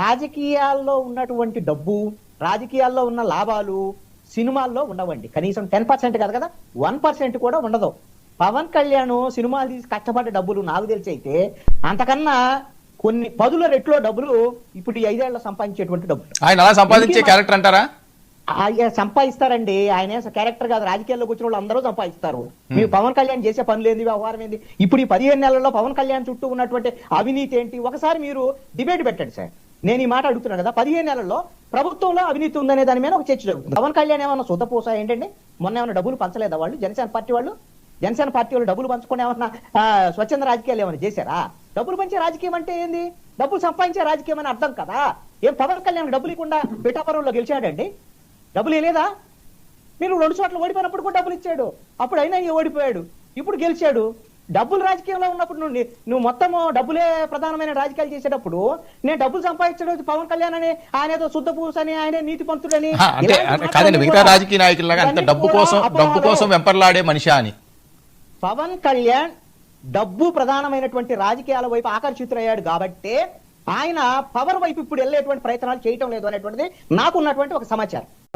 రాజకీయాల్లో ఉన్నటువంటి డబ్బు రాజకీయాల్లో ఉన్న లాభాలు సినిమాల్లో ఉండవండి. కనీసం టెన్ పర్సెంట్ కాదు కదా? వన్ పర్సెంట్ కూడా ఉండదు. పవన్ కళ్యాణ్ సినిమాలు తీసి కష్టపడ్డ డబ్బులు నాకు తెలిసి అయితే అంతకన్నా కొన్ని పదుల రెట్లో డబ్బులు ఇప్పుడు ఈ ఐదేళ్ళ సంపాదించేటువంటి డబ్బులు. ఆయన అలా సంపాదించే క్యారెక్టర్ అంటారా? ఆయన సంపాదిస్తారండి. ఆయన క్యారెక్టర్ కాదు. రాజకీయాల్లోకి వచ్చిన వాళ్ళు అందరూ సంపాదిస్తారు. మీరు పవన్ కళ్యాణ్ చేసే పనులు ఏంది? వ్యవహారం ఏంది? ఇప్పుడు ఈ పదిహేను నెలల్లో పవన్ కళ్యాణ్ చుట్టూ ఉన్నటువంటి అవినీతి ఏంటి? ఒకసారి మీరు డిబేట్ పెట్టండి సార్. నేను ఈ మాట అడుగుతున్నాను కదా పదిహేను నెలల్లో ప్రభుత్వంలో అవినీతి ఉందనే దాని మీద ఒక చర్చ జరుగుతుంది. పవన్ కళ్యాణ్ ఏమన్నా సుతపూస ఏంటండి? మొన్న ఏమైనా డబ్బులు పంచలేదా వాళ్ళు? జనసేన పార్టీ వాళ్ళు? జనసేన పార్టీ వాళ్ళు డబ్బులు పంచుకుని ఏమన్నా స్వచ్ఛంద రాజకీయాలు ఏమైనా చేశారా? డబ్బులు పంచే రాజకీయం అంటే ఏంది? డబ్బులు సంపాదించే రాజకీయం అని అర్థం కదా. ఏం పవన్ కళ్యాణ్ డబ్బులు ఇవ్వకుండా పిఠాపురంలో గెలిచాడండి? డబ్బులు ఇవ్వలేదా? మీరు రెండు చోట్ల ఓడిపోయినప్పుడు కూడా డబ్బులు ఇచ్చాడు. అప్పుడు అయినా ఓడిపోయాడు. ఇప్పుడు గెలిచాడు. డబ్బులు రాజకీయంలో ఉన్నప్పుడు నువ్వు నువ్వు మొత్తం డబ్బులే ప్రధానమైన రాజకీయాలు చేసేటప్పుడు నేను డబ్బులు సంపాదించడం పవన్ కళ్యాణ్ అని ఆయన ఏదో శుద్ధ పూస అని ఆయన నీతి పంతుడని అంటే కాదండి మిగతా రాజకీయ నాయకుల్లాగా అంత ఇవన్నీ డబ్బు కోసం డబ్బు. కోసం వెంపర్లాడే మనిషా అని పవన్ కళ్యాణ్ డబ్బు ప్రధానమైనటువంటి రాజకీయాల వైపు ఆకర్షితులయ్యాడు కాబట్టి ఆయన పవర్ వైపు ఇప్పుడు వెళ్ళేటువంటి ప్రయత్నాలు చేయటం లేదు అనేటువంటిది నాకున్నటువంటి ఒక సమాచారం